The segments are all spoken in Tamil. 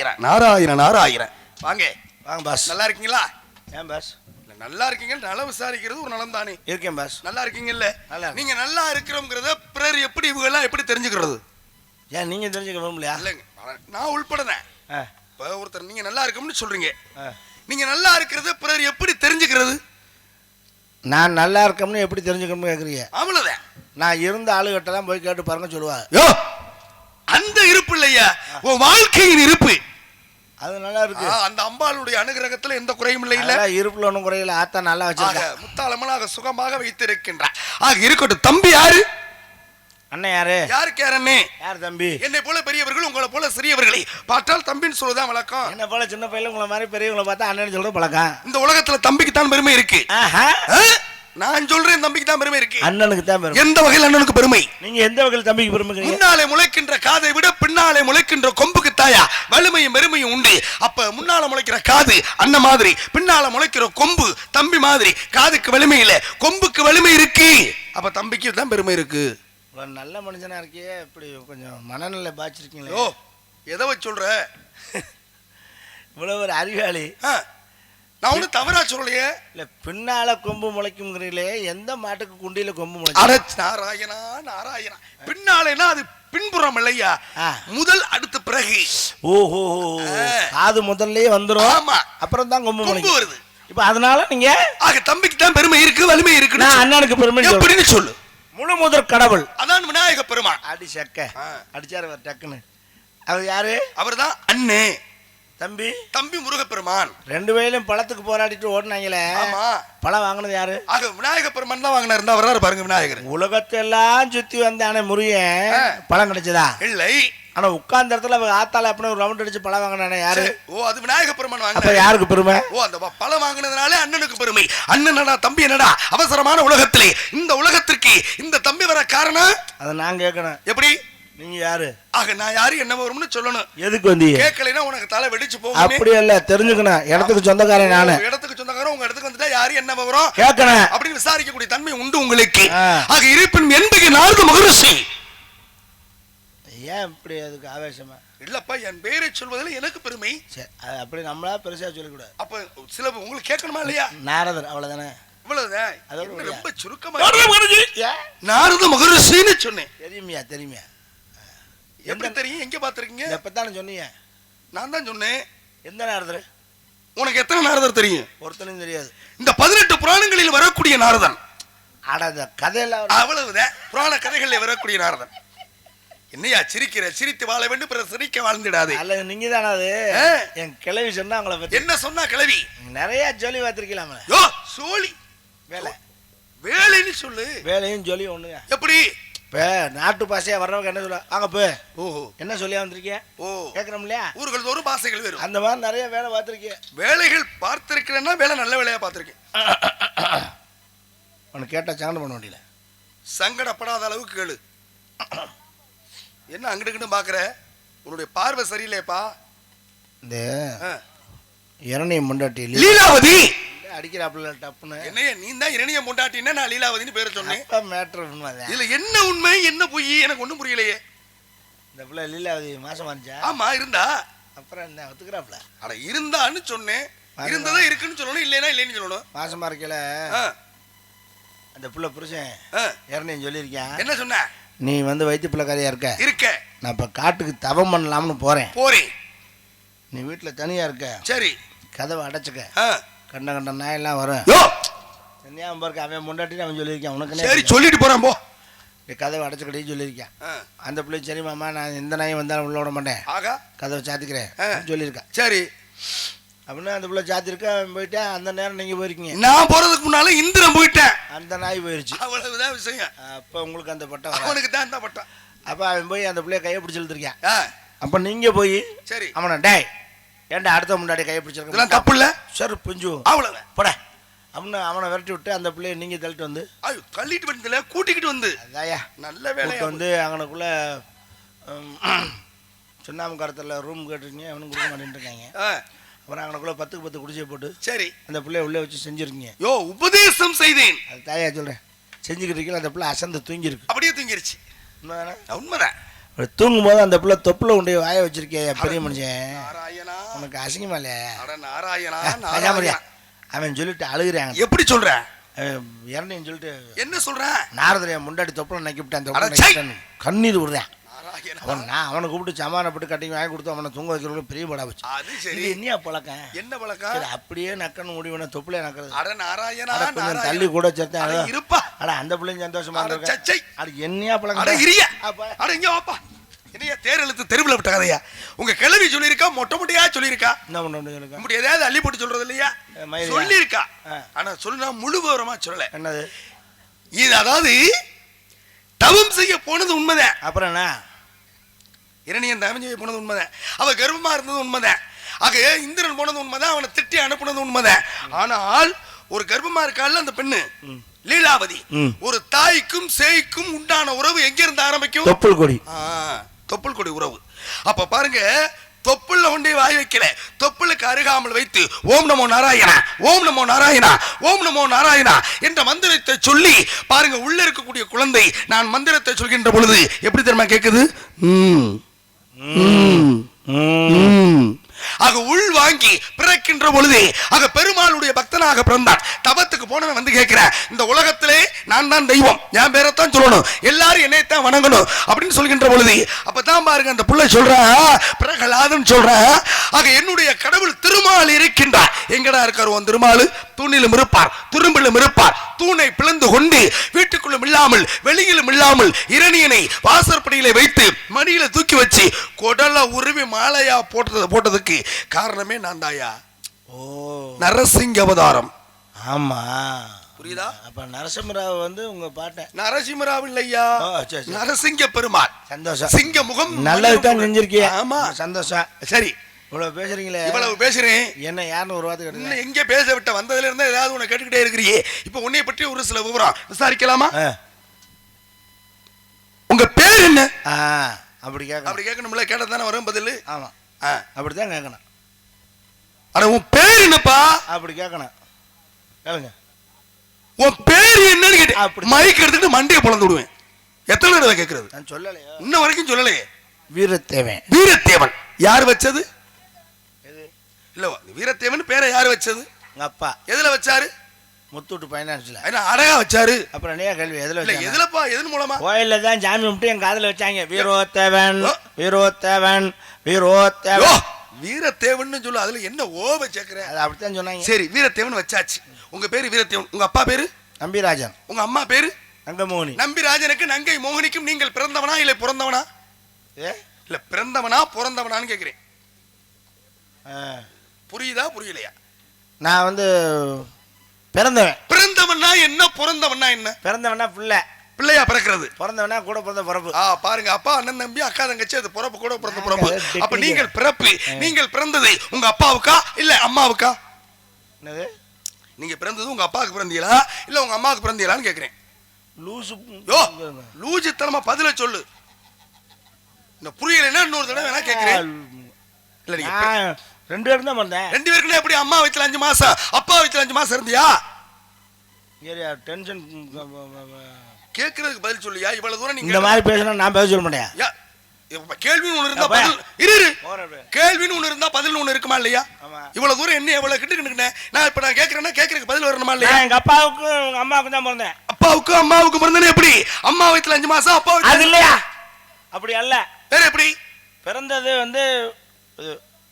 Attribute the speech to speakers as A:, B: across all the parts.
A: நாராயிரம் நாராயிரம் நாராயிரம் வாங்க.
B: வாங்க பாஸ்.
A: நல்லா இருக்கீங்களா?
B: ஏன் பாஸ்?
A: நல்லா இருக்கீங்க நல்லா விசாரிக்கிறது ஒரு நலம் தானே.
B: இருக்கேன் பாஸ்.
A: நல்லா இருக்கீங்கல்ல?
B: நல்லா.
A: நீங்க நல்லா இருக்கிறோங்கிறத பிறர் எப்படி இவங்க எல்லாம் எப்படி தெரிஞ்சுக்கிறது?
B: ஏன் நீங்க தெரிஞ்சுக்க விரும்பலையா?
A: இல்லைங்க. நான் உள்படுறேன். இப்ப ஒருத்தர் நீங்க நல்லா இருக்கோம்னு சொல்றீங்க. நீங்க நல்லா இருக்கிறத பிறர் எப்படி தெரிஞ்சுக்கிறது?
B: நான் நல்லா இருக்கோம்னு எப்படி தெரிஞ்சுக்கணும்னு கேட்குறீங்க
A: அவ்வளவுதான்.
B: நான் இருந்த ஆளுகிட்டலாம் போய் கேட்டு பாருங்க சொல்லுவாங்க.
A: யோ! அந்த இருப்பு இல்லையா? உன் வாழ்க்கையின் இருப்பு.
B: அது நல்லா இருக்கு
A: அந்த அம்பாளுடைய அனுகிரகத்துல எந்த குறையும் இல்லை இல்ல.
B: இருப்புல ஒன்றும் குறையில ஆத்தா நல்லா
A: ஆக
B: வச்சிருக்கேன்
A: முத்தாளம்மனாக சுகமாக வைத்திருக்கின்றார். ஆக இருக்கட்டும் தம்பி யாரு?
B: அண்ணன் யாரு?
A: யாருக்கு யாரண்ணே
B: யார் தம்பி?
A: என்னை போல பெரியவர்கள் உங்களை போல சிறியவர்களை. பார்த்தால் தம்பின்னு சொல்லுதான் வழக்கம்.
B: என்ன போல சின்ன பையன் உங்களை மாதிரி பெரியவங்களை பார்த்தா அண்ணன் சொல்ற பழக்கம்.
A: இந்த உலகத்துல தம்பிக்கு தான் பெருமை இருக்கு? நான் சொல்றேன் தம்பிக்கு தான் பெருமை இருக்கு.
B: அண்ணனுக்கு தான் பெருமை.
A: எந்த வகையில் அண்ணனுக்கு பெருமை?
B: நீங்க எந்த வகையில் தம்பிக்கு பெருமைக்கிறீங்க
A: முன்னாலே முளைக்கின்ற காதை விட பின்னாலே முளைக்கின்ற கொம்புக்கு தாயா? வலிமையும் பெருமையும் உண்டு. அப்ப முன்னால முளைக்கிற காது அண்ணன் மாதிரி பின்னால முளைக்கிற கொம்பு தம்பி மாதிரி. காதுக்கு வலிமை இல்ல கொம்புக்கு வலிமை இருக்கு. அப்ப தம்பிக்கு தான் பெருமை இருக்கு.
B: நல்ல மனுஷனா இருக்கியே இப்படி கொஞ்சம் மனநிலை பாய்ச்சிருக்கீங்களே.
A: ஓ எதை வச்சு சொல்ற?
B: இவ்வளவு ஒரு அறிவாளி.
A: ஆ, நான் ஒண்ணு தவறா சொல்லலையே.
B: இல்ல பின்னால கொம்பு முளைக்கும்ங்கிறீங்களே எந்த மாட்டுக்கு குண்டியில கொம்பு முளைக்கும்
A: அட நாராயணா நாராயணா. பின்னாலேனா அது பின்புறம் இல்லையா. முதல் அடுத்த பிறகு.
B: ஓஹோ. காது முதல்லயே வந்துரும்.
A: ஆமா.
B: அப்புறம் தான் கொம்பு முளைக்கும்
A: வருது.
B: இப்ப அதனால நீங்க
A: ஆக தம்பிக்கு தான் பெருமை இருக்கு வலிமை இருக்கு
B: நான் அண்ணனுக்கு பெருமை.
A: எப்படின்னு சொல்லு.
B: முழு முதற் கடவுள்.
A: அதான் விநாயக பெருமான்.
B: அடி சக்க. அடிச்சாரு அவர் டக்குன்னு. அவர் யாரு?
A: அவர்தான் அண்ணே.
B: தம்பி?
A: தம்பி முருகப்பெருமான்.
B: ரெண்டு வயலும் பழத்துக்கு போராடிட்டு ஓடினாங்களே.
A: ஆமா.
B: பழம் வாங்கினது யாரு?
A: ஆக விநாயக பெருமான் தான் வாங்கினார். இருந்தா வர்றாரு பாருங்க விநாயகர்.
B: உலகத்தெல்லாம் சுத்தி வந்தானே முருகன். பழம் கிடைச்சதா?
A: இல்லை.
B: ஆனா உட்கார்ந்த இடத்துல அவ ஆத்தால அப்படி ஒரு ரவுண்ட் அடிச்சு பழம் வாங்கினானே யாரு?
A: ஓ அது விநாயக பெருமான்
B: அப்ப
A: வாங்கினார்
B: யாருக்கு பெருமை?
A: ஓ அந்த பழம் வாங்கினதுனாலே அண்ணனுக்கு பெருமை. அண்ணன் என்னடா தம்பி என்னடா? அவசரமான உலகத்திலே. இந்த உலகத்திற்கு இந்த தம்பி வர காரணம்?
B: அதை நான் கேட்கணும்.
A: எப்படி?
B: நீங்க யாரு?
A: ஆக நான் யாரு என்ன வரும்னு சொல்லணும்.
B: எதுக்கு வந்தீங்க?
A: கேட்கலைன்னா உனக்கு தலை வெடிச்சு போகும்.
B: அப்படி இல்ல தெரிஞ்சுக்கணும். இடத்துக்கு சொந்தக்காரன் நானு.
A: இடத்துக்கு சொந்தக்காரன் உங்க இடத்துக்கு வந்துட்டா யாரு என்ன வரும்.
B: கேட்கணும்
A: அப்படின்னு விசாரிக்கக்கூடிய தன்மை உண்டு உங்களுக்கு. ஆக இருப்பின் என்பது நாரத மகரிஷி.
B: ஏன் இப்படி அதுக்கு ஆவேசமா?
A: இல்லப்பா என் பேரை சொல்வதில் எனக்கு பெருமை.
B: அப்படி நம்மளா பெருசா சொல்லிக்கூடாது.
A: அப்ப சில உங்களுக்கு கேட்கணுமா இல்லையா?
B: நாரதர் அவ்வளவுதானே?
A: இவ்வளவுதான்? ரொம்ப சுருக்கமா நாரத மகரிஷின்னு சொன்னேன்.
B: தெரியுமியா தெரியுமியா?
A: எப்படி தெரியும்? எங்க பாத்திருக்கீங்க
B: எப்பத்தானே சொன்னீங்க
A: நான் தான் சொன்னேன்.
B: எந்த நாரதர்?
A: உனக்கு எத்தனை நாரதர் தெரியும்?
B: ஒருத்தனும் தெரியாது.
A: இந்த பதினெட்டு புராணங்களில் வரக்கூடிய நாரதன்.
B: அந்த கதையெல்லாம் ஒரு-
A: அவ்வளவுதான். புராண கதைகளில் வரக்கூடிய நாரதன். என்னையா சிரிக்கிற? சிரித்து வாழ வேண்டும் பிறர் சிரிக்க வாழ்ந்துடாது.
B: அல்ல நீங்க தானே அது. என் கிளவி சொன்னா அவங்கள பத்தி.
A: என்ன சொன்னா கிளவி
B: நிறைய சொல்லி பார்த்திருக்கலாமே
A: யோ சோழி.
B: வேலை.
A: வேலைன்னு சொல்லு.
B: வேலையும் சொல்லி ஒண்ணுங்க.
A: எப்படி?
B: இப்ப நாட்டு பாசையா வர்றவங்க என்ன சொல்ல வாங்க போ.
A: ஓஹோ
B: என்ன சொல்லியா வந்திருக்கீங்க
A: ஓ.
B: கேட்கறோம் இல்லையா?
A: ஊர்கள் தோறும் பாசைகள் வரும்
B: அந்த மாதிரி நிறைய வேலை பார்த்திருக்கீங்க
A: வேலைகள் பார்த்திருக்கிறேன்னா வேலை நல்ல வேலையா பார்த்திருக்கேன்.
B: உனக்கு கேட்டா சங்கடம் பண்ண வேண்டியல
A: சங்கடப்படாத அளவுக்கு கேளு. என்ன அங்கிட்டு பாக்குற உன்னுடைய பார்வை சரியில்லையப்பா.
B: இந்த
A: ஆ.
B: இரணியம் முண்டாட்டி
A: லீலாவதி!
B: அடிக்கிறாப்புல டப்புன்னு.
A: என்னைய நீ தான் இரணிய முண்டாட்டின்னா நான் லீலாவதின்னு பேரை சொன்னேன்.
B: அப்ப மேட்ரு உண்மைதான்.
A: இதுல என்ன உண்மை என்ன பொய் எனக்கு ஒண்ணும் புரியலையே.
B: இந்த பிள்ளை லீலாவதி மாசம் வந்துச்சா
A: ஆமா இருந்தா.
B: அப்புறம் என்ன ஒத்துக்கிறாப்புல?
A: அட இருந்தான்னு சொன்னேன். இருந்ததா இருக்குன்னு சொல்லணும் இல்லைன்னா இல்லைன்னு சொல்லணும்.
B: மாசமா இருக்கல அந்த பிள்ளை புருஷன்
A: ஆ.
B: இரணியம் சொல்லியிருக்கேன்.
A: என்ன சொன்ன?
B: நீ வந்து வயிற்று பிள்ளை கதையா இருக்க?
A: இருக்க.
B: நான் இப்ப காட்டுக்கு தவம் பண்ணலாம்னு போறேன்.
A: போறேன்.
B: நீ வீட்டுல தனியா இருக்க.
A: சரி.
B: கதவை அடைச்சுக்க. கண்ட கண்ட நாயெல்லாம் வரும்.
A: யோ!
B: ஞாபகம் இருக்கு அவன் முண்டாட்டின்னு அவன் சொல்லியிருக்கான்.
A: சரி
B: உனக்கு
A: சொல்லிட்டு போறேன் போ.
B: கதவை அடைச்சுக்கடி சொல்லியிருக்கான். அந்த பிள்ளை சரி மாமா நான் எந்த நாயும் வந்தாலும் உள்ள விட மாட்டேன்.
A: ஆகா?
B: கதவை சாத்திக்கிறேன். சொல்லியிருக்கான்.
A: சரி.
B: அப்படின்னா அந்த பிள்ளை சாத்திருக்கா? அவன் போயிட்டான் அந்த நேரம் நீங்க போயிருக்கீங்க.
A: நான் போறதுக்கு முன்னால இந்திரன் போயிட்டேன்.
B: அந்த நாய் போயிருச்சு.
A: அவ்வளவுதான் விஷயம்.
B: அப்ப உங்களுக்கு அந்த பட்டம்.
A: அவனுக்கு தான் இந்த பட்டம்.
B: அப்ப அவன் போய் அந்த பிள்ளைய கையை பிடிச்சி இழுத்துருக்கான்.
A: ஆ,
B: அப்ப நீங்க போய்
A: சரி.
B: அவனை டேய் ஏன்டா அடுத்த முன்னாடி கையை
A: இதெல்லாம்
B: பிடிச்சிருக்க
A: தப்பு இல்ல.
B: சரி புஞ்சு.
A: அவ்வளவுதான்.
B: போட. அப்படின்னு அவனை விரட்டி விட்டு அந்த பிள்ளைய நீங்க தள்ளிட்டு வந்து.
A: ஐயோ தள்ளிட்டு வந்ததுல கூட்டிக்கிட்டு வந்து.
B: அதாயா
A: நல்ல வேலையா
B: வந்து அங்கனக்குள்ள சுண்ணாம்பு ரூம் கேட்டிருக்கீங்க அவனும் கொடுக்க
A: ஆ,
B: அப்புறம் அங்கனக்குள்ள பத்துக்கு பத்து குடிசை போட்டு
A: சரி.
B: அந்த பிள்ளைய உள்ளே வச்சு செஞ்சிருக்கீங்க.
A: யோ உபதேசம் செய்தேன்.
B: அது தாயா சொல்றேன். செஞ்சுக்கிட்டு இருக்கீங்க அந்த பிள்ளை அசந்து தூங்கியிருக்கு.
A: அப்படியே தூங்கிருச்சு.
B: உண்மைதானே?
A: உண்மைதான்.
B: தூங்கும் போது அந்த பிள்ளை தொப்புல போய் வாய வச்சிருக்கே பெரிய மனுஷன்? உனக்கு அசிங்கமா இல்லையா
A: அட நாராயணா
B: அதான்
A: நாராயணா.
B: அவன் சொல்லிட்டு அழுகுறாங்க
A: எப்படி சொல்ற?
B: இறந்தேன்னு சொல்லிட்டு
A: என்ன சொல்ற?
B: நாரதரைய முண்டாடி தொப்புல நக்கி விட்டான்.
A: அட,
B: கண்ணீர் விடுறேன் அவன் நான் அவனை கூப்பிட்டு சமாதானப்பட்டு கட்டிங் வாங்கி கொடுத்து அவனை தூங்க வைக்கிறவங்க பெரிய படா வச்சு
A: அது சரி.
B: என்னையா பழக்கம்?
A: என்ன பழக்கம்?
B: சரி அப்படியே நக்கன்னு முடிவுன தொப்புல நக்கிறது.
A: அட நாராயணா
B: அட கொஞ்சம் தள்ளி கூட சேர்த்தேன்.
A: அட. இருப்பா.
B: அட அந்த பிள்ளைங்க சந்தோஷமா
A: அட
B: இருக்க அது என்னையா
A: அட
B: பழக்கம்?
A: இரிய.
B: அப்ப.
A: அட இங்க வாப்பா. என்னையா தேர் இழுத்து தெருவுல விட்ட கதையா? உங்க கிழவி சொல்லியிருக்கா மொட்டை மொட்டையா சொல்லியிருக்கா?
B: என்ன பண்ண சொல்லுங்க
A: இப்படி எதையாவது அள்ளி போட்டு சொல்றது இல்லையா? சொல்லியிருக்கா. ஆனா சொல்லுனா முழு விவரமா சொல்லல.
B: என்னது?
A: இது அதாவது தவம் செய்ய போனது உண்மைதான்.
B: அப்புறம் என்ன?
A: இரணியன் தவம் செய்ய போனது உண்மைதான். அவ கர்ப்பமா இருந்தது உண்மைதான். ஆக இந்திரன் போனது உண்மைதான் அவனை திட்டி அனுப்புனது உண்மைதான். ஆனால் ஒரு கர்ப்பமா இருக்கால அந்த பெண்ணு லீலாவதி. ஒரு தாய்க்கும் சேய்க்கும் உண்டான உறவு எங்க இருந்து ஆரம்பிக்கும்?
B: தொப்புள் கொடி
A: தொப்புள் கொடி உறவு. அப்ப பாருங்க தொப்புள்ள கொண்டே வாய் வைக்கல. தொப்புளுக்கு அருகாமல் வைத்து ஓம் நமோ நாராயணா ஓம் நமோ நாராயணா ஓம் நமோ நாராயணா என்ற மந்திரத்தை சொல்லி பாருங்க உள்ள இருக்கக்கூடிய குழந்தை நான் மந்திரத்தை சொல்கின்ற பொழுது எப்படி தெரியுமா ம், ம், ம். ஆக உள் வாங்கி பிறக்கின்ற பொழுது ஆக பெருமாளுடைய பக்தனாக பிறந்தான். தவத்துக்கு போனவன் வந்து கேட்கிறேன் இந்த உலகத்திலே நான் தான் தெய்வம் என் பேரைத்தான் சொல்லணும் எல்லாரும் என்னைத்தான் வணங்கணும் அப்படின்னு சொல்கின்ற பொழுது அப்பதான் பாருங்க அந்த புள்ள சொல்றான் பிரகலாதன் சொல்றான் ஆக என்னுடைய கடவுள் திருமால் இருக்கின்றார். எங்கடா இருக்கார் உன் திருமால்? தூணிலும் இருப்பார் துரும்பிலும் இருப்பார் தூணை பிளந்து கொண்டு வீட்டுக்குள்ளும் இல்லாமல் வெளியிலும் இல்லாமல் இரணியனை வாசற்படியில வைத்து மணியில தூக்கி வச்சு கொடல உருவி மாலையா போட்டது போட்டதுக்கு காரணமே நான் தாயா
B: ஓ.
A: நரசிங்க அவதாரம்
B: ஆமா.
A: புரியுதா?
B: அப்ப நரசிம்மராவ் வந்து உங்க பாட்டேன்
A: நரசிம்மராவ் இல்லையா. நரசிங்க பெருமாள்
B: சந்தோஷம்.
A: சிங்க முகம்
B: நல்லதுதான் செஞ்சிருக்கிய
A: ஆமா.
B: சந்தோஷம்.
A: சரி.
B: இவ்வளவு பேசுறீங்களே.
A: இவ்வளவு பேசுறேன்.
B: என்ன யாருன்னு ஒரு வார்த்தை
A: இன்னும் எங்க பேச விட்ட? வந்ததுல இருந்தா ஏதாவது உன்னை கேட்டுக்கிட்டே இருக்கிறியே. இப்ப உன்னை பற்றி ஒரு சில விவரம். விசாரிக்கலாமா. உங்க பேர் என்ன?
B: அப்படி கேட்கணும்.
A: அப்படி கேட்கணும்ல. கேட்டது தானே வரும் பதில்.
B: ஆமா.
A: ஆ.
B: அப்படித்தான் கேட்கணும்.
A: அட உன் பேர் என்னப்பா?
B: அப்படி கேட்கணும். கேளுங்க.
A: உன் பேர் என்னன்னு கேட்டு
B: அப்படி.
A: மைக் எடுத்துட்டு மண்டையை பொழந்து விடுவேன். எத்தனை தடவை கேட்கறது?
B: நான் சொல்லலையா.
A: இன்ன வரைக்கும் சொல்லலையே.
B: வீரத்தேவன்.
A: வீரத்தேவன். யார் வச்சது? இல்ல வீரத்தேவன் பேரை யார் வச்சது?
B: உங்க அப்பா.
A: எதுல வச்சாரு?
B: முத்தூட்டு பைனான்ஸ்ல
A: என்ன அழகா வச்சாரு?
B: அப்புறம் நீயா கேள்வி? எதுல
A: இல்ல
B: வச்சாங்க?
A: எதுலப்பா எதன் மூலமா?
B: கோயில்ல தான் சாமி கும்பிட்டு என் காதுல வச்சாங்க. வீரோத்தேவன். வீரோத்தேவன்
A: யோ,
B: வீரோத்தேவன்
A: வீரத்தேவன் சொல்லு அதுல என்ன ஓவ சேர்க்கிற?
B: அது அப்படித்தான் சொன்னாங்க.
A: சரி வீரத்தேவன் வச்சாச்சு. உங்க பேரு வீரத்தேவன். உங்க அப்பா பேரு?
B: நம்பிராஜன்.
A: உங்க அம்மா பேரு?
B: தங்கமோனி
A: நம்பிராஜனுக்கு நங்கை மோகனிக்கும் நீங்கள் பிறந்தவனா இல்ல பிறந்தவனா?
B: ஏ?
A: இல்ல பிறந்தவனா பிறந்தவனான்னு கேக்குறேன்.
B: ஆ.
A: புரியுதா புரியலையா?
B: நான் வந்து பிறந்தவன்.
A: பிறந்தவனா என்ன பிறந்தவனா என்ன?
B: பிறந்தவனா புள்ள.
A: பிள்ளையா பிறக்கிறது.
B: பிறந்தவனா கூட பிறந்த பிறப்பு.
A: ஆ பாருங்க அப்பா அண்ணன் தம்பி அக்கா தங்கச்சி அது பிறப்பு கூட பிறந்த பிறப்பு. அப்ப. நீங்கள் பிறப்பு நீங்கள் பிறந்தது உங்க அப்பாவுக்கா இல்ல அம்மாவுக்கா?
B: என்னது?
A: நீங்க பிறந்தது உங்க அப்பாவுக்கு பிறந்தீங்களா இல்ல உங்க அம்மாவுக்கு பிறந்தீங்களான்னு கேக்குறேன்.
B: லூசு
A: யோ லூஜித்தனமா பதில சொல்லு. இந்த புரியலைன்னா இன்னொரு தடவை வேணா கேக்குறேன். இல்ல நீங்க
B: ரெண்டு பேரும் தான் பிறந்தேன்
A: ரெண்டு பேருக்குள்ள எப்படி அம்மா வயசுல அஞ்சு மாசம் அப்பா வயசுல அஞ்சு மாசம் இருந்தியா?
B: ஏரியா டென்ஷன்
A: கேக்குறதுக்கு பதில் சொல்லியா? இவ்வளவு தூரம்
B: இந்த
A: நீங்க
B: மாதிரி பேசினா நான் பேச சொல்ல மாட்டேன்.
A: கேள்வின்னு ஒண்ணு இருந்தா. பதில் இரு கேள்வின்னு ஒண்ணு இருந்தா பதில் ஒண்ணு இருக்குமா இல்லையா? இவ்வளவு தூரம் என்ன எவ்வளவு கிட்ட நான் இப்ப நான் கேக்குறேன்னா கேக்குறதுக்கு பதில் வரணுமா இல்லையா?
B: எங்க அப்பாவுக்கும் எங்க அம்மாவுக்கும் தான் பிறந்தேன்.
A: அப்பாவுக்கு அம்மாவுக்கு பிறந்தனே எப்படி? அம்மா வயசுல அஞ்சு மாசம் அப்பா
B: அது இல்லையா? அப்படி அல்ல.
A: வேற எப்படி?
B: பிறந்தது வந்து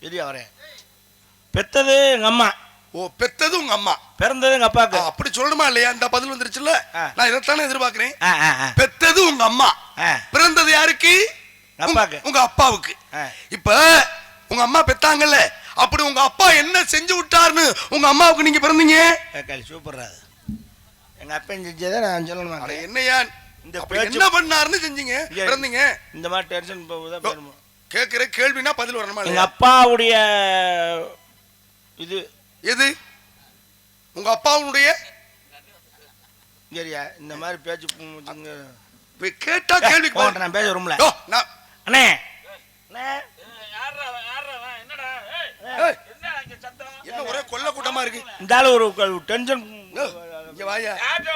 B: இது வரேன் பெத்தது எங்க அம்மா.
A: ஓ பெத்தது உங்க அம்மா.
B: பிறந்தது எங்க
A: ஆ,
B: அப்பாவுக்கு
A: அப்படி சொல்லணுமா இல்லையா? இந்த பதில் வந்துருச்சுல்ல. நான் இதைத்தானே எதிர்பார்க்கிறேன். பெத்தது உங்க அம்மா. பிறந்தது யாருக்கு?
B: அப்பாக்கு.
A: உங்க அப்பாவுக்கு. இப்ப உங்க அம்மா பெத்தாங்கல்ல. அப்படி உங்க அப்பா என்ன செஞ்சு விட்டாருன்னு உங்க அம்மாவுக்கு நீங்க பிறந்தீங்க?
B: சூப்பரா எங்க அப்பன் செஞ்சதை நான் சொல்லணுமா?
A: என்னையா?
B: இந்த
A: என்ன பண்ணாருன்னு செஞ்சீங்க? பிறந்தீங்க?
B: இந்த மாதிரி டென்ஷன்
A: கேக்குற கேள்வினா பதில் வரணுமா
B: எங்க அப்பாவுடைய இது
A: எது? உங்க அப்பாவுடைய?
B: சரியா இந்த மாதிரி பேச்சு
A: கேட்டா பதில்.
B: நான் பேச
A: நான்
B: அண்ணே.
A: என்ன ஒரே கொல்ல கூட்டமா இருக்கு?
B: இந்த ஆளு ஒரு டென்ஷன்
A: யோ, இங்க வாயா.
C: அது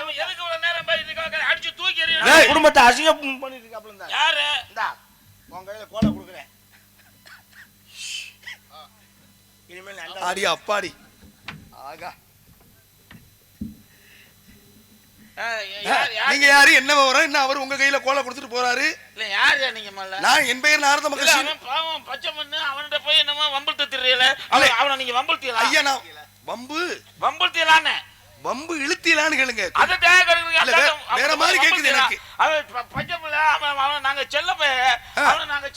C: அவன் எதுக்கு இவ்வளவு நேரம் பேசிட்டு இருக்கான்? அடிச்சு தூக்கி எறியணும்.
B: குடும்பத்தை அசிங்கம் பண்ணிட்டு இருக்காப்ல
C: யாரு?
B: இந்தா உன் கையில கோலை கொடுக்குறேன் இனிமேல் நல்லா
A: அடி அப்பாடி. ஆகா. நீங்க யாரு? என்ன விவரம்? என்ன அவர் உங்க கையில கோலை கொடுத்துட்டு போறாரு?
C: இல்ல யார் நீங்க
A: நான் என் பெயர் நாரத
C: அவன் பாவம் பச்சை மண்ணு அவன்கிட்ட போய் என்னமோ வம்பிழுத்து திரியல அவன் நீங்க வம்பிழுத்தீங்களா
A: ஐயா நான் வம்பு.
C: வம்பிழுத்தீங்களான்னு
A: வம்பு இழுத்தீலான்னு கேளுங்க. வேற- மாதிரி கேக்குது எனக்கு.
C: நாங்க செல்ல அவனை நாங்க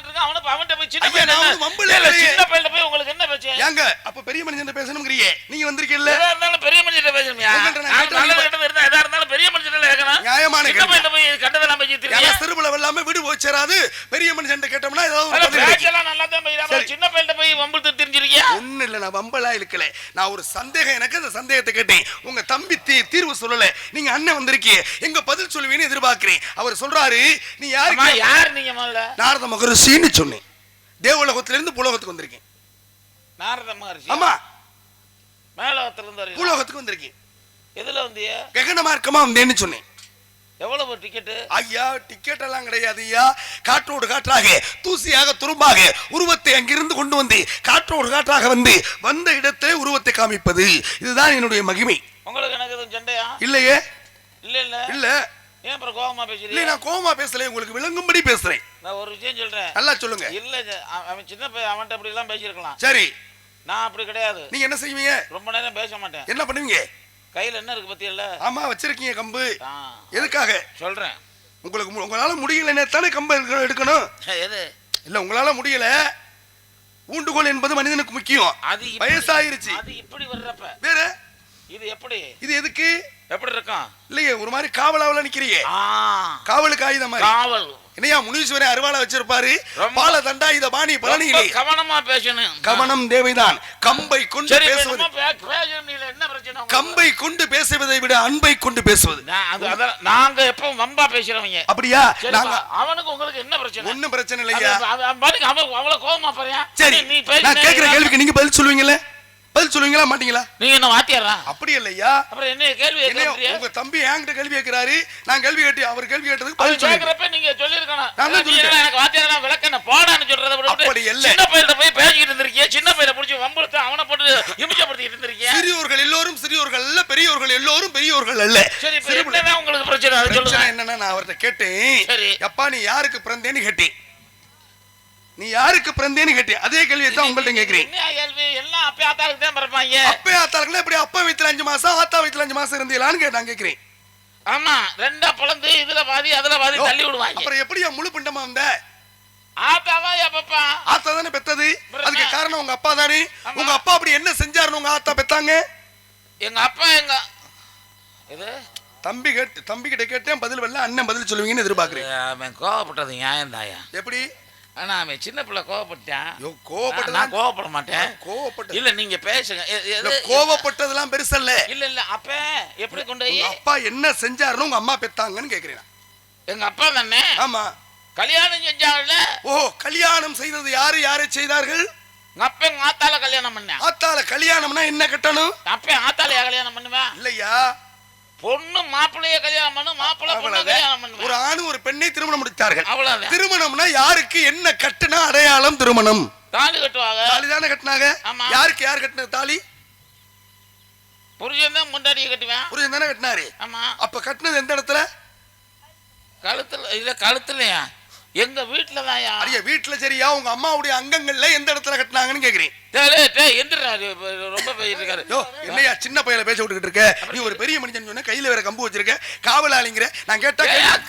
C: இருக்கோம். அவனை அவன்கிட்ட போய் சின்ன பையன்
A: வம்புல.
C: சின்ன போய் உங்களுக்கு என்ன பிரச்சனை?
A: ஏங்க அப்ப பெரிய மனுஷன் பேசணுங்கிறியே நீங்க வந்திருக்கீல்ல
C: எதா இருந்தாலும் பெரிய மனுஷன் பேசணுமியா?
A: உங்கள்ட்ட நான்
C: நான்
A: கேட்டா
C: நல்ல
A: நீங்க-
C: கெட்டது இருந்தா எதா இருந்தாலும் பெரிய மனுஷன் கேட்கணும்.
A: நியாயமான
C: சின்ன
A: கேள்வி.
C: பையன்கிட்ட போய் கண்டதெல்லாம்
A: இல்லாம வீடு போய் சேராது. பெரிய மனுஷன் கேட்டோம்னா ஏதாவது.
C: பேச்செல்லாம் நல்லா தான். சின்ன பையன்கிட்ட போய் வம்பிழுத்து தெரிஞ்சிருக்கியா
A: ஒண்ணு இல்ல நான் வம்பலா இழுக்கல. நான் ஒரு சந்தேகம் எனக்கு அந்த சந்தேகத்தை கேட்டேன். உங்க தம்பி தீ- தீர்வு சொல்லல. நீங்க அண்ணன் வந்திருக்கீங்க எங்க பதில் சொல்லுவீன்னு எதிர்பார்க்கிறேன். அவர் சொல்றாரு நீ யாருக்கு
C: யார் நீங்க முதல்ல?
A: நாரத மகரிஷின்னு சொன்னேன். தேவலோகத்துல இருந்து புலோகத்துக்கு வந்திருக்கேன்.
C: நாரத மகர்ஷி
A: ஆமா.
C: மேலோகத்துல இருந்து?
A: பூலோகத்துக்கு வந்திருக்கேன்.
C: எதுல வந்திய
A: ககன மார்க்கமா வந்தேன்னு சொன்னேன்.
C: எவ்வளவு டிக்கெட்டு
A: ஐயா டிக்கெட் எல்லாம் கிடையாது ஐயா. காற்றோடு காற்றாக தூசியாக துரும்பாக உருவத்தை அங்கிருந்து கொண்டு வந்து காற்றோடு காற்றாக வந்து வந்த இடத்தை உருவத்தை காமிப்பது. இதுதான் என்னுடைய மகிமை.
C: உங்களுக்கு எனக்கு எதுவும் சண்டையா?
A: இல்லையே.
C: இல்ல இல்ல.
A: இல்ல.
C: ஏன் அப்புறம் கோபமா பேசுறீங்க?
A: நான் கோவமா பேசல உங்களுக்கு விளங்கும்படி பேசுறேன்.
C: நான் ஒரு விஷயம் சொல்றேன்.
A: நல்லா சொல்லுங்க.
C: இல்ல அவன் சின்ன பையன் அவன்கிட்ட அப்படி எல்லாம் பேசியிருக்கலாம்.
A: சரி.
C: நான் அப்படி கிடையாது.
A: நீங்க என்ன செய்வீங்க?
C: ரொம்ப நேரம் பேச மாட்டேன்.
A: என்ன பண்ணுவீங்க?
C: கையில என்ன இருக்கு பத்தியல்ல?
A: ஆமா வச்சிருக்கீங்க கம்பு. எதுக்காக?
C: சொல்றேன்.
A: உங்களுக்கு உங்களால முடியலன்னு தானே கம்பு எடுக்க- எடுக்கணும்?
C: எது?
A: இல்ல உங்களால முடியல. ஊண்டுகோல் என்பது மனிதனுக்கு முக்கியம்.
C: அது
A: வயசாயிருச்சு.
C: அது இப்படி வர்றப்ப.
A: வேற?
C: எப்படி?
A: இது எதுக்கு?
C: எப்படி இருக்கும்?
A: இல்லையே ஒரு மாதிரி காவலாவல நிக்கிறீங்க
C: ஆ.
A: காவலுக்கு ஆயுதம் மாதிரி.
C: காவல்.
A: என்னையா முனீஸ்வரன் அருவாளை வச்சிருப்பாரு? பால தண்டா இத பாணி பழனியிலே.
C: கவனமா பேசணும்.
A: கவனம் தேவைதான். கம்பை கொண்டு பேசுவது? கம்பை கொண்டு பேசுவதை விட அன்பை கொண்டு பேசுவது.
C: நான் அது- அதான் நாங்க எப்ப வம்பா பேசுறவங்க.
A: அப்படியா? நாங்க
C: அவனுக்கு உங்களுக்கு என்ன பிரச்சனை?
A: ஒண்ணும் பிரச்சனை இல்லையா?
C: அவ்வளவு கோவமா போறியா?
A: சரி நான் கேக்குற கேள்விக்கு நீங்க பதில் சொல்லுவீங்களே பதில் சொல்லுவீங்களா? மாட்டீங்களா?
C: நீங்க என்ன வாத்தியாரா?
A: அப்படி இல்லையா?
C: அப்புறம் என்ன கேள்வி கேட்கறியா
A: உங்க தம்பி என்கிட்ட கேள்வி கேட்கிறாரு. நான் கேள்வி கேட்டு அவர் கேள்வி கேட்டதுக்கு பதில்
C: கேக்குறப்ப நீங்க சொல்லிருக்கணும்
A: நான் சொல்லிட்டேன்.
C: எனக்கு வாத்தியாரா விளக்கண்ண போடான்னு சொல்றத விட
A: அப்படி இல்ல.
C: சின்ன பையன்கிட்ட போய் பேசிக்கிட்டு இருந்திருக்கிய சின்ன பையனை புடிச்சு வம்புழுத்து அவனை போட்டு இமிச்சப்படுத்திட்டு இருந்திருக்கிய.
A: சிறியோர்கள் எல்லோரும் சிறியோர்கள் அல்ல பெரியவர்கள் எல்லோரும் பெரியவர்கள் அல்ல.
C: சரி இப்ப என்னதான் உங்களுக்கு பிரச்சனை? அது சொல்லுங்க.
A: என்னன்னா நான் அவர்ட்ட கேட்டேன்.
C: சரி.
A: எப்பா நீ யாருக்கு பிறந்தேன்னு கேட்டேன். நீ யாருக்கு பிறந்தேன்னு கேட்டேன். அதே கேள்வியை தான் உங்கள்ட்ட கேக்குறேன்
C: என்ன கேள்வி எல்லாம் அப்பே ஆத்தாளுக்கு தான் பிறப்பாங்க.
A: அப்பே ஆத்தாளுக்குன்னா இப்படி அப்பா வயித்துல அஞ்சு மாசம் ஆத்தா வயித்துல அஞ்சு மாசம் இருந்தீங்களான்னு கேட்டான் கேக்குறேன்
C: ஆமா ரெண்டா பிளந்து இதுல பாதி அதுல பாதி தள்ளி விடுவாங்க.
A: அப்புறம் எப்படியா முழு பிண்டமா வந்த?
C: ஆத்தாவா எப்பப்பா
A: ஆத்தா தானே பெத்தது? அதுக்கு? காரணம் உங்க அப்பா தானே. உங்க அப்பா அப்படி என்ன செஞ்சாருன்னு உங்க ஆத்தா பெத்தாங்க?
C: எங்க அப்பா எங்க இது
A: தம்பி கேட்டு தம்பி கிட்ட கேட்டேன் பதில் வரல அண்ணன் பதில் சொல்லுவீங்கன்னு எதிர்பார்க்கிறேன்.
C: அவன் கோவப்பட்டது நியாயம் தாயா
A: எப்படி?
C: அவன் சின்ன பிள்ளை கோவப்பட்டான்
A: ஐயோ,
C: நான் கோவப்பட மாட்டேன்.
A: கோவப்பட்ட
C: இல்ல நீங்க பேசுங்க.
A: கோவப்பட்டதெல்லாம் பெருசல்ல
C: இல்ல. இல்ல அப்ப எப்படி கொண்டு போய்?
A: அப்பா என்ன செஞ்சாருன்னு உங்க அம்மா பெத்தாங்கன்னு கேக்குறேன் நான்.
C: எங்க அப்பா தானே?
A: ஆமா.
C: கல்யாணம் செஞ்சாங்கல்ல
A: ஓ கல்யாணம் செய்தது யாரு யாரை செய்தார்கள்?
C: அப்பா எங்க ஆத்தால கல்யாணம் பண்ணேன்
A: ஆத்தால கல்யாணம்னா என்ன கட்டணும்?
C: அப்ப ஆத்தாலையா கல்யாணம் பண்ணுவேன்
A: இல்லையா?
C: பொண்ணு மாப்பிள்ளைய கல்யாணம் பண்ணு மாப்பிள்ளை பொண்ணு. கல்யாணம்
A: ஒரு
C: பண்ணுவேன்
A: ஆணு ஒரு பெண்ணை திருமணம் முடித்தார்கள்.
C: அவ்வளவுதான்.
A: திருமணம்னா யாருக்கு என்ன கட்டுனா அடையாளம் திருமணம்.
C: தாலி கட்டுவாங்க.
A: தாலி தானே கட்டினாங்க. யாருக்கு யார் கட்டினது தாலி?
C: புருஷன் தான் முண்டாடியை கட்டுவேன்.
A: புரியுது தானே கட்டினாரு.
C: ஆமா.
A: அப்ப கட்டினது எந்த இடத்துல?
C: கழுத்துல இல்ல கழுத்துலயா? எங்க வீட்டுல தான்யா
A: அரிய வீட்டுல சரியா? உங்க அம்மாவுடைய அங்கங்கள்ல எந்த இடத்துல கட்டினாங்கன்னு
C: இப்ப ரொம்ப இருக்காரு.
A: என்னையா சின்ன பையல பேச விட்டுக்கிட்டு இருக்க? நீ ஒரு பெரிய மனுஷன் சொன்ன கையில வேற கம்பு வச்சிருக்க காவலாளிங்கிற. நான் கேட்டா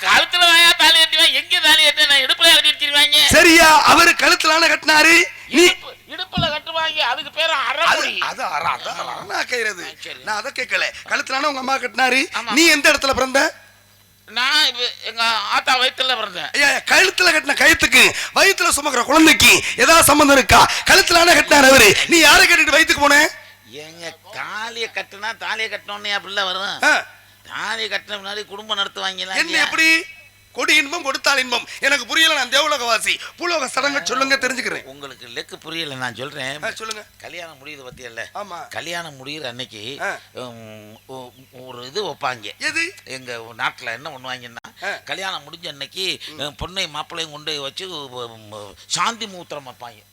C: கழுத்துல தான்யா தாலி கட்டுவேன் எங்க தாலி கட்டு நான் இடுப்புல
A: சரியா அவரு கழுத்துலான கட்டினாரு. நீ
C: இடுப்பு- இடுப்புல கட்டுவாங்க. அதுக்கு பேரு அரைக்குடி
A: அது அற-
C: ஆ, சரி.
A: நான் அதை கேட்கல கழுத்துலான உங்க அம்மா கட்டினாரு. நீ எந்த இடத்துல பிறந்த?
C: நான் எங்க ஆத்தா வயித்துல பிறந்தேன்.
A: கழுத்துல கட்டின கயத்துக்கு வயித்துல சுமக்கிற குழந்தைக்கு ஏதாவது சம்பந்தம் இருக்கா? கழுத்துலான கட்டினாரு அவரு. நீ யாரை கட்டிட்டு வயித்துக்கு போன?
C: எங்க தாலிய கட்டுனா தாலிய கட்டணும்னு அப்படிலாம் வரும்? தாலிய கட்டின முன்னாடி குடும்பம் நடத்துவாங்களா
A: என்ன எப்படி? கொடி இன்பம் கொடுத்தால் இன்பம். எனக்கு புரியல நான் தேவலோகவாசி. பூலோக சடங்க சொல்லுங்க தெரிஞ்சுக்கிறேன்.
C: உங்களுக்கு லெக்கு புரியல நான் சொல்றேன்.
A: சொல்லுங்க.
C: கல்யாணம் முடியுது பத்தியல்ல.
A: ஆமா.
C: கல்யாணம் முடிகிற அன்னைக்கு ஒரு இது வைப்பாங்க.
A: எது?
C: எங்க நாட்டுல என்ன பண்ணுவாங்கன்னா. கல்யாணம் முடிஞ்ச அன்னைக்கு பொண்ணை மாப்பிள்ளையும் கொண்டு வச்சு சாந்தி முகூர்த்தம் வைப்பாங்க.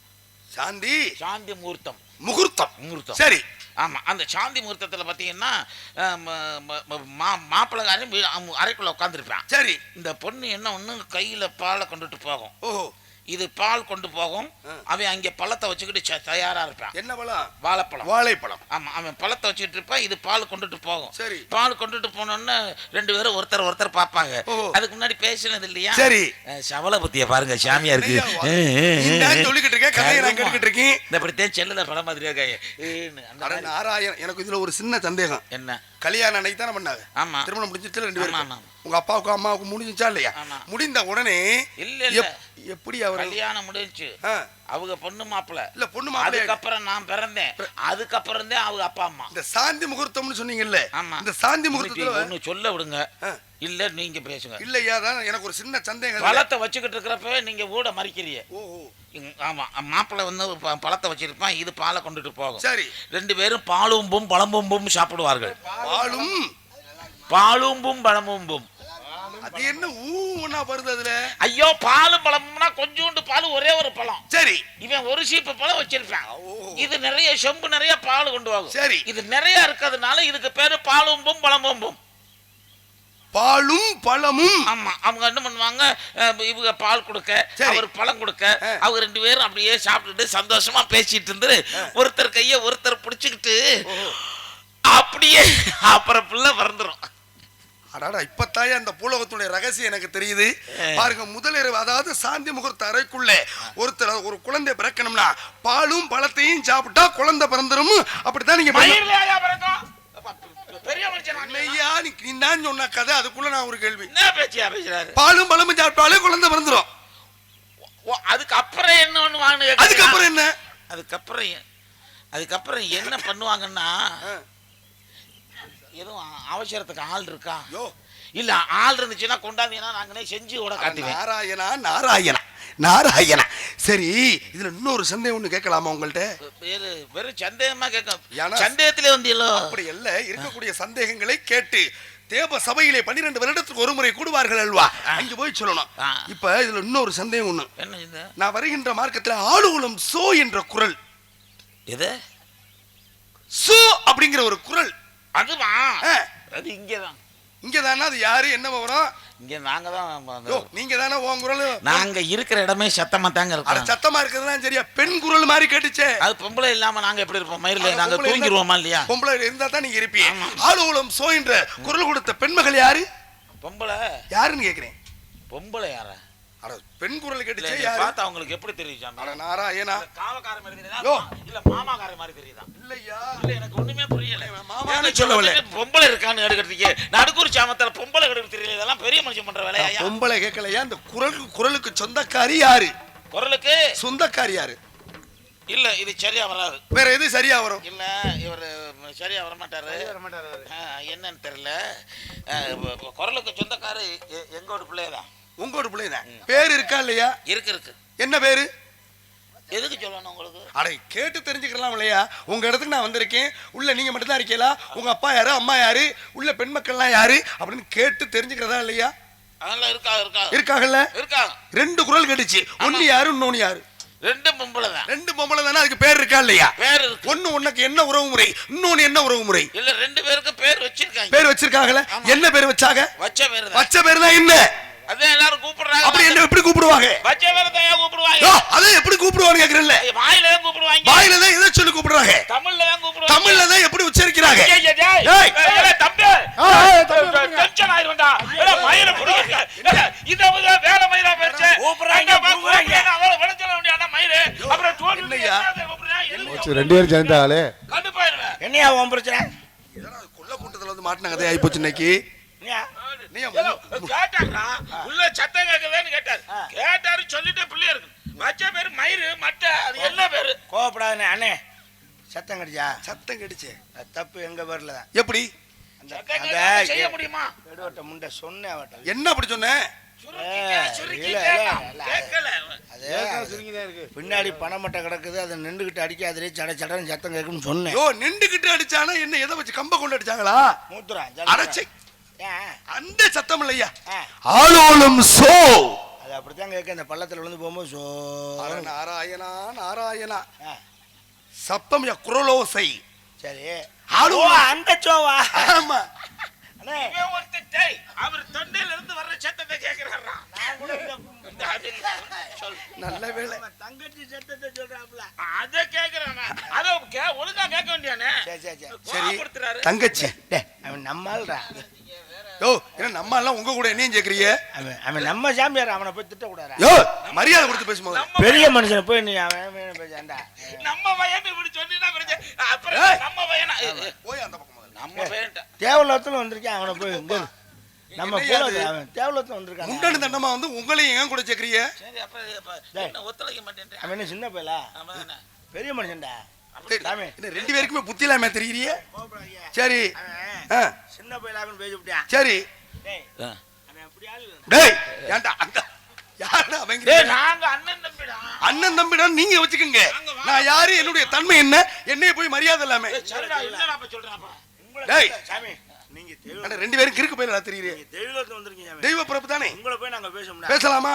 A: சாந்தி?
C: சாந்தி முகூர்த்தம்
A: முகூர்த்தம்.
C: முகூர்த்தம்.
A: சரி.
C: ஆமா அந்த சாந்தி முகூர்த்தத்துல பாத்தீங்கன்னா அஹ், ம- ம- ம- மா- மாப்பிள்ளைக்காரன் வீ- அம்- அறைக்குள்ள உட்காந்துருப்பான்
A: சரி.
C: இந்த பொண்ணு என்ன ஒண்ணு கையில பாலை கொண்டுட்டு போகும்.
A: ஓஹோ.
C: இது பால் கொண்டு போகும். அவன் அங்க பழத்தை வச்சுக்கிட்டு தயாரா இருப்பான்.
A: என்ன பழம்?
C: வாழைப்பழம்.
A: வாழைப்பழம்.
C: ஆமா அவன் பழத்தை வச்சுக்கிட்டு இருப்பான். இது பால் கொண்டுட்டு போகும்.
A: சரி.
C: பால் கொண்டுட்டு போனோன்னு ரெண்டு பேரும் ஒருத்தர் ஒருத்தர் பார்ப்பாங்க. அதுக்கு முன்னாடி பேசினது இல்லையா?
A: சரி.
C: சவலை பத்திய பாருங்க சாமியா இருக்கு.
A: சொல்லிக்கிட்டு இருக்க கதையை நான் கேட்டுக்கிட்டு இருக்கேன்.
C: இந்த இப்படித்தான் செல்லுல படம் மாதிரியா.
A: நாராயணன் எனக்கு இதுல ஒரு சின்ன சந்தேகம்.
C: என்ன?
A: கல்யாணம் அன்னைக்கு தானே பண்ணாங்க?
C: ஆமா.
A: திருமணம் முடிஞ்சிச்சு ரெண்டு பேரும். உங்க அப்பாவுக்கும் அம்மாவுக்கும் முடிஞ்சுச்சா இல்லையா. முடிந்த உடனே
C: இல்ல இல்ல.
A: எப்- எப்படி அவர்?
C: கல்யாணம் முடிஞ்சு அவங்க பொண்ணு மாப்பிள்ள
A: இல்ல பொண்ணு மாப்பிள்ளை
C: அதுக்கப்புறம் நான் பிறந்தேன். அதுக்கப்புறம் தான் அவங்க அப்பா அம்மா.
A: இந்த சாந்தி முகூர்த்தம்னு சொன்னீங்கல்ல. இந்த சாந்தி முகூர்த்தத்துல
C: ஒண்ணு சொல்ல விடுங்க. இல்ல நீங்க பேசுங்க.
A: இல்லையா தான் எனக்கு ஒரு சின்ன சந்தேகம்.
C: பழத்தை வச்சுக்கிட்டு இருக்கிறப்ப நீங்க ஊட மறிக்கிறீங்க.
A: ஓஹோ
C: ஆமா மாப்பிள்ளை வந்து பழத்தை வச்சிருப்பான் இது பாலை கொண்டுட்டு போகும்.
A: சரி.
C: ரெண்டு பேரும் பாலும்பும் பழம்பும்பும் சாப்பிடுவார்கள்.
A: பாலும்?
C: பாலும்பும் பழம்பும்பும்
A: அது என்ன ஊனா வருது அதுல?
C: ஐயோ பாலும் பழமும்னா கொஞ்சோண்டு பால் ஒரே ஒரு பழம்.
A: சரி.
C: இவன் ஒரு சீப்பு பழம் வச்சிருப்பான். இது நிறைய செம்பு நிறைய பால் கொண்டு போகும்.
A: சரி.
C: இது நிறைய இருக்கிறதுனால இதுக்கு பேரு பாலும்பும் பழம்பும்பும்
A: பாலும் பழமும்.
C: ஆமா அவங்க என்ன பண்ணுவாங்க இவங்க பால் கொடுக்க. அவர் பழம் கொடுக்க. அவங்க ரெண்டு பேரும் அப்படியே சாப்பிட்டுட்டு சந்தோஷமா பேசிட்டு இருந்து ஒருத்தர் கைய ஒருத்தர் பிடிச்சுக்கிட்டு அப்படியே அப்புறம் பிள்ளை பிறந்துரும்.
A: அடாடா இப்பத்தாயே அந்த பூலோகத்துடைய ரகசியம் எனக்கு தெரியுது. பாருங்க முதலிரவு அதாவது சாந்தி முகூர்த்த அறைக்குள்ள ஒருத்தர் ஒரு குழந்தை பிறக்கணும்னா பாலும் பழத்தையும் சாப்பிட்டா குழந்தை பிறந்துரும்? அப்படித்தான் நீங்க
C: பெரிய மனுஷன் நான்.
A: நீ நீ தான் சொன்ன கதை அதுக்குள்ள நான் ஒரு கேள்வி.
C: என்ன பேச்சியா பேசுறாரு?
A: பாலும் பழமும் சாப்பிட்டாலே குழந்தை பிறந்துரும்.
C: ஓ, அதுக்கு அப்புறம் என்ன கேக்குறீங்களா?
A: அதுக்கப்புறம் என்ன?
C: அதுக்கப்புறம் அதுக்கப்புறம் என்ன பண்ணுவாங்கன்னா எதுவும் அவசரத்துக்கு ஆள் இருக்கா?
A: யோ
C: இல்ல ஆள் இருந்துச்சுன்னா கொண்டாந்தீங்கன்னா நாங்களே செஞ்சு கூட காட்டுவேன்.
A: நாராயணா நாராயணா நாராயணா. சரி இதுல இன்னொரு சந்தேகம் ஒண்ணு கேட்கலாமா உங்கள்ட்ட?
C: வேறு வெறும் சந்தேகமா கேட்கும் சந்தேகத்திலே வந்தீங்களோ
A: அப்படி அல்ல இருக்கக்கூடிய சந்தேகங்களை கேட்டு தேவ சபையிலே பன்னிரண்டு வருடத்துக்கு ஒரு முறை கூடுவார்கள் அல்வா அங்க போய் சொல்லணும். இப்ப இதுல இன்னொரு சந்தேகம் ஒண்ணு.
C: என்ன
A: நான் வருகின்ற மார்க்கத்துல ஆளுகுலம் சோ என்ற குரல்.
C: எது?
A: சோ அப்படிங்கிற ஒரு குரல்.
C: அதுவா? அது இங்கதான்.
A: இங்க தானே அது யாரு? என்ன விவரம்
C: இங்க நாங்க தான்
A: நீங்க தானே உன் குரல்?
C: நாங்க இருக்கிற இடமே சத்தமா தாங்க இருக்கோம்.
A: சத்தமா இருக்கிறதுலாம் சரியா. பெண் குரல் மாதிரி கேட்டுச்சே.
C: அது பொம்பளை இல்லாம நாங்க எப்படி இருப்போம்? மயிரில் நாங்க தூங்கிடுவோமா இல்லையா?
A: பொம்பளை இருந்தா தான் நீங்க இருப்பீங்க.
C: ஆமா.
A: ஆளுகுலம் சோ என்ற குரல் கொடுத்த பெண்மகள் யாரு?
C: பொம்பளை.
A: யாருன்னு கேக்குறேன்.
C: பொம்பளை யார?
A: அட பெண் குரல் கேட்டுச்சே யாரு?
C: பார்த்தா உங்களுக்கு எப்படி தெரியும் சாமி?
A: அட நாராயணா
C: காவக்கார மாதிரி தெரியுதா. இல்ல மாமாக்கார மாதிரி தெரியுதா?
A: இல்லையா?
C: இல்ல எனக்கு ஒண்ணுமே புரியல.
A: மாமான்னு.
C: வந்துட்டு பொம்பளை இருக்கான்னு எடுக்கிறதுக்கு நடுக்கூர் சாமத்துல பொம்பளை எடுக்க தெரியல. இதெல்லாம் பெரிய மனுஷன் பண்ற வேலையா?
A: பொம்பளை கேட்கலையா? அந்த குரலுக்கு குரலுக்கு சொந்தக்காரி யாரு?
C: குரலுக்கு?
A: சொந்தக்காரி யாரு?
C: இல்ல இது சரியா வராது.
A: வேற எது சரியா வரும்?
C: இல்ல இவர் சரியா வர மாட்டாரு. ஆ, என்னன்னு தெரியல. குரலுக்கு சொந்தக்காரு எ- எங்கோட பிள்ளையதான்.
A: உங்களோட பிள்ளைதான் பேர் இருக்கா இல்லையா?
C: இருக்கு இருக்கு.
A: என்ன பேரு?
C: எதுக்கு சொல்லணும் உங்களுக்கு?
A: அடை கேட்டு தெரிஞ்சுக்கலாம் இல்லையா? உங்க இடத்துக்கு நான் வந்திருக்கேன். உள்ள நீங்க மட்டும் தான் இருக்கீங்களா? உங்க அப்பா யாரு? அம்மா யாரு? உள்ள பெண் மக்கள்லாம் யாரு? அப்படின்னு கேட்டு தெரிஞ்சுக்கிறதா இல்லையா?
C: அதெல்லாம் இருக்கா இருக்கா?
A: இருக்காங்கல்ல?
C: இருக்காங்க
A: ரெண்டு குரல் கேட்டுச்சு. ஒன்னு யாரு? இன்னொன்னு யாரு?
C: ரெண்டு பொம்பளை தான்.
A: ரெண்டு பொம்பளை தானே? அதுக்கு பேர் இருக்கா இல்லையா?
C: பேர் இருக்கு.
A: ஒண்ணு உனக்கு என்ன உறவு முறை? இன்னொன்னு என்ன உறவு முறை?
C: இல்ல ரெண்டு பேருக்கு பேர் வச்சிருக்காங்க.
A: பேர் வச்சிருக்காங்கல்ல? என்ன பேர் வச்சாங்க?
C: வச்ச பேர்
A: வச்ச பேர் தான் என்ன?
C: அதான் எல்லாரும் கூப்பிடுறாங்க.
A: அப்படி என்ன எப்படி கூப்பிடுவாங்க?
C: வச்ச பேர் தான் ஏன் கூப்பிடுவாங்க?
A: அதை எப்படி கூப்பிடுவாங்க கேக்குறல்ல
C: வாயில தான் கூப்பிடுவாங்க.
A: வாயில தான் எதை சொல்லி கூப்பிடுறாங்க?
C: தமிழ்ல தான் கூப்பிடுவாங்க.
A: தமிழ்ல தான் எப்படி உச்சரிக்கிறாங்க?
C: ஏய், தம்பி.
A: ஆ, ஆ, தம்பி,
C: டென்ஷன் ஆயிரும்டா ஏடா, மயிரை புடிங்க. இதை விட வேற மயிரா போயிருச்சு. அங்க பா, கூப்பிடுறாங்க. அதோட விளைச்சல வேண்டியதான மயிரு. அப்புறம் தோல்
D: சரி, ரெண்டு பேரும் சேர்ந்தாலே
C: கடுப்பாயிருவேன்.
B: என்னையா உன் பிரச்சனை?
A: இதெல்லாம் கொல்ல கூட்டத்துல வந்து மாட்டின கதை ஆகி போச்சு இன்னைக்கு
B: என்னையா?
A: நீ
C: ஏதோ கேட்டாரா? உள்ள சத்தம் கேக்குதுன்னு கேட்டாரு. கேட்டாரு, சொல்லிட்டு பிள்ளையா வச்ச பேரு மயிரு, மட்டை, அது என்ன பேரு?
B: கோவப்படாதண்ணே அண்ணே. சத்தம் கிடைச்சா?
A: சத்தம் கடிச்சு.
B: தப்பு எங்க பேர்ல தான்.
A: எப்படி?
C: செய்ய முடியுமா?
B: எடுவட்ட முண்டை சொன்னேன் அவட்ட.
A: என்ன அப்படி சொன்ன?
C: சுருக்கி
B: இல்ல,
C: கேட்காம.
B: இல்ல, இல்ல.
C: கேட்கல.
B: அது பின்னாடி பணமட்டை கிடக்குது அதை நின்றுகிட்டு அடிக்காதே சட சடன்னு சத்தம் கேட்கும்னு சொன்னேன்.
A: யோ நின்றுகிட்டு அடிச்சானா என்ன எதை வச்சு கம்ப கொண்டு அடிச்சாங்களா?
B: மூத்துறா
A: அரைச்சை அந்த சத்தம் இல்லையா? ஆளோலம் சோ.
B: அது அப்படித்தான் கேட்க இந்த பள்ளத்துல விழுந்து போகும்போது சோ
A: அட நாராயணா நாராயணா.
B: ஆ,
A: சப்தம் யா குரலோசை.
B: சரி.
A: ஆளு-
B: ஓ, அந்த சோவா.
A: ஆமா.
B: அண்ணே.
C: இவன் ஒருத்தன், டேய், அவர் தொண்டையில இருந்து வர்ற சத்தத்தை கேட்கிறாரா
B: நான் கூட இந்த-
C: இந்த அது சொல்.
A: நல்ல
B: நம்ம தங்கச்சி சத்தத்தை சொல்றாப்புல.
C: அதை கேட்கிறேன் நான். அதை கே- ஒழுங்கா கேட்க வேண்டியானே
B: சரி சரி சரி
A: சரி.
C: கோவப்படுத்துறாரு.
A: தங்கச்சி.
B: டேய், அவன் நம்மால்டா.
A: யோ என்ன நம்ம எல்லாம் உங்க கூட என்னையும் கேக்குறீங்க?
B: அவன் அவன் நம்ம சாமியார் அவனை போய் திட்டக்கூடாதா?
A: யோ மரியாதை கொடுத்து பேசும்போது.
B: பெரிய மனுஷனை போய் நீ அவன் பேசாண்டா
C: நம்ம பையன் இப்படி அப்புறம் பையனா?
A: போய் அந்த பக்கம்.
C: நம்ம பையன்ட்ட.
B: தேவலோகத்துல வந்திருக்கேன் அவனை போய். நம்ம தேவலோகத்துல வந்திருக்கான்.
A: முண்டனு தண்டமா வந்து உங்களையும் ஏன் கூட சேர்க்கறீங்க?
C: சரி அப்ப அப்ப
B: டேய்.
C: என்ன ஒத்துழைக்க மாட்டேன்றேன்
B: அவன் என்ன சின்ன பையலா? பெரிய மனுஷன்டா.
A: டேய்,
B: சாமி.
A: என்ன ரெண்டு பேருக்குமே புத்தி இல்லாம தெரியறியே? சரி.
B: சின்ன பையலாகன்னு பேசி விட்டான்
A: சரி.
B: டேய்
A: ஏன்டா அங்க யாருடா அவங்க
C: டேய், நாங்க அண்ணன் தம்பிடா.
A: அண்ணன் தம்பிடா நீங்க வச்சுக்கோங்க. நான் யாரு? என்னுடைய தன்மை என்ன? என்னைய போய் மரியாதை இல்லாம.
C: டேய்.
B: சாமி நீங்க
A: ரெண்டு பேரும் கிறுக்கு
B: வந்திருக்கீங்க சாமி.
A: தெய்வ பிறப்பு தானே.
B: உங்களை போய் நாங்க பேச
A: பேசலாமா?